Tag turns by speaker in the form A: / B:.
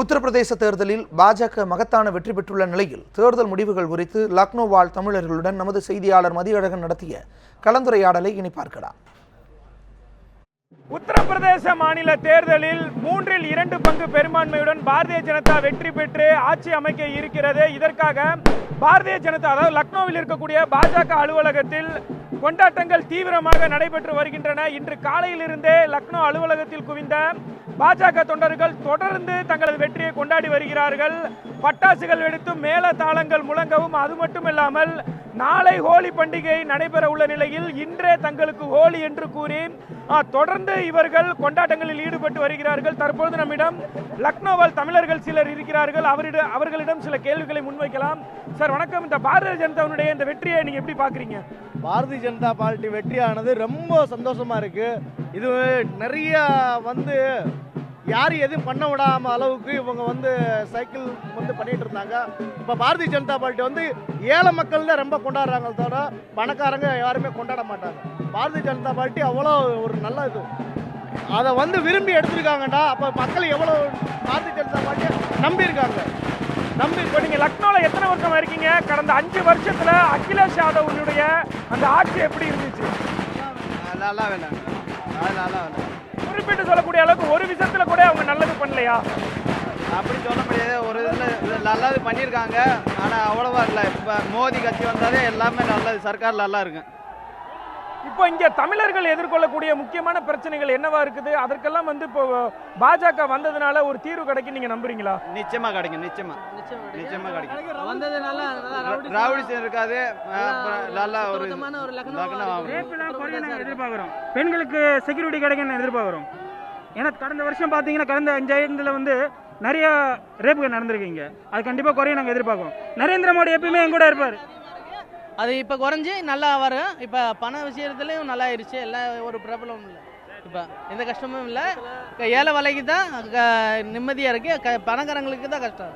A: உத்தரப்பிரதேச தேர்தலில் பாஜக மகத்தான வெற்றி பெற்றுள்ள நிலையில் தேர்தல் முடிவுகள் குறித்து லக்னோ வாழ் தமிழர்களுடன் நமது செய்தியாளர் மதியழகன் நடத்திய கலந்துரையாடலை இனி பார்க்கலாம்.
B: உத்தரப்பிரதேச மாநில தேர்தலில் மூன்றில் இரண்டு பங்கு பெரும்பான்மையுடன் பாரதிய ஜனதா வெற்றி பெற்று ஆட்சி அமைக்க இருக்கிறது. இதற்காக பாரதிய ஜனதா அதாவது லக்னோவில் இருக்கக்கூடிய பாஜக அலுவலகத்தில் கொண்டாட்டங்கள் தீவிரமாக நடைபெற்று வருகின்றன. இன்று காலையிலிருந்தே லக்னோ அலுவலகத்தில் குவிந்த பாஜக தொண்டர்கள் தொடர்ந்து தங்களது வெற்றியை கொண்டாடி வருகிறார்கள். பட்டாசுகள் வெடித்தும் மேல தாளங்கள் முழங்கவும் அது மட்டுமில்லாமல் நாளை ஹோலி பண்டிகை நடைபெற உள்ள நிலையில் இன்றே தங்களுக்கு ஹோலி என்று கூறி தொடர்ந்து இவர்கள் கொண்டாட்டங்களில் ஈடுபட்டு வருகிறார்கள். தற்பொழுது நம்மிடம் லக்னோவால் தமிழர்கள் சிலர் இருக்கிறார்கள். அவரிடம் அவர்களிடம் சில கேள்விகளை முன்வைக்கலாம். சார் வணக்கம். இந்த பாரதிய ஜனதாவுடைய இந்த வெற்றியை நீங்க எப்படி பாக்குறீங்க
C: பாரதிய ஜனதா பார்ட்டி வெற்றியானது ரொம்ப சந்தோஷமா இருக்கு. இது நிறைய வந்து யாரும் எதுவும் பண்ண விடாம அளவுக்கு இவங்க வந்து சைக்கிள் வந்து பண்ணிட்டு இருந்தாங்க. இப்போ பாரதிய ஜனதா பார்ட்டி வந்து ஏழை மக்கள் தான் ரொம்ப கொண்டாடுறாங்க தவிர பணக்காரங்க யாருமே கொண்டாட மாட்டாங்க. பாரதிய ஜனதா பார்ட்டி அவ்வளோ ஒரு நல்ல இது. அதை வந்து விரும்பி எடுத்திருக்காங்கடா. அப்போ மக்கள் எவ்வளோ பாரதிய ஜனதா பார்ட்டியை நம்பியிருக்காங்க. நம்பி
B: இப்போ நீங்க லக்னோல எத்தனை வருஷமா இருக்கீங்க? கடந்த அஞ்சு வருஷத்துல அகிலேஷ் யாதவனுடைய அந்த ஆட்சி எப்படி இருந்துச்சு?
C: நல்லா வேணாங்க நல்லா வேணாம்
B: குறிப்பிட்டு சொல்லக்கூடிய அளவுக்கு ஒரு விஷயத்துல கூட அவங்க நல்லது பண்ணலையா?
D: அப்படி சொல்ல முடியாது. ஒரு இதில் நல்லது பண்ணியிருக்காங்க. ஆனால் அவ்வளோவா இல்லை. இப்போ மோடி கட்சி வந்தாலே எல்லாமே நல்லது. சர்க்கார் நல்லா இருக்கு.
B: இப்போ இங்க தமிழர்கள் எதிர்கொள்ளக்கூடிய முக்கியமான பிரச்சனைகள் என்னவா இருக்குது? அதற்கெல்லாம் வந்து இப்போ பாஜக வந்ததுனால ஒரு தீர்வு கிடைக்கும் நீங்க நம்புறீங்களா?
D: நிச்சயமா கிடைக்கும் நிச்சயமா. நிச்சயமா கிடைக்கும்.
E: வந்தது நல்லா
D: ராவடிசம் இருக்காது நல்லா ஒரு
B: எதிர்பார்க்குறோம்? பெண்களுக்கு செக்யூரிட்டி கிடைக்கும்னு எதிர்பார்க்குறோம். ஏன்னா கடந்த வருஷம் பார்த்தீங்கன்னா கடந்த அஞ்சாயிரத்தில் வந்து நிறைய ரேப்புகள் நடந்திருக்கீங்க அது கண்டிப்பாக குறைய நாங்கள் எதிர்பார்க்குறோம். நரேந்திர மோடி எப்பயுமே என் கூட இருப்பார்.
E: அது இப்போ குறைஞ்சி நல்லா வரும். இப்போ பண விஷயத்துலையும் நல்லா ஆயிடுச்சு. எல்லாம் ஒரு ப்ராப்ளமும் இல்லை. இப்போ எந்த கஷ்டமும் இல்லை. ஏழை வலைக்கு தான் நிம்மதியாக இருக்குது க பணக்காரங்களுக்கு தான் கஷ்டம்.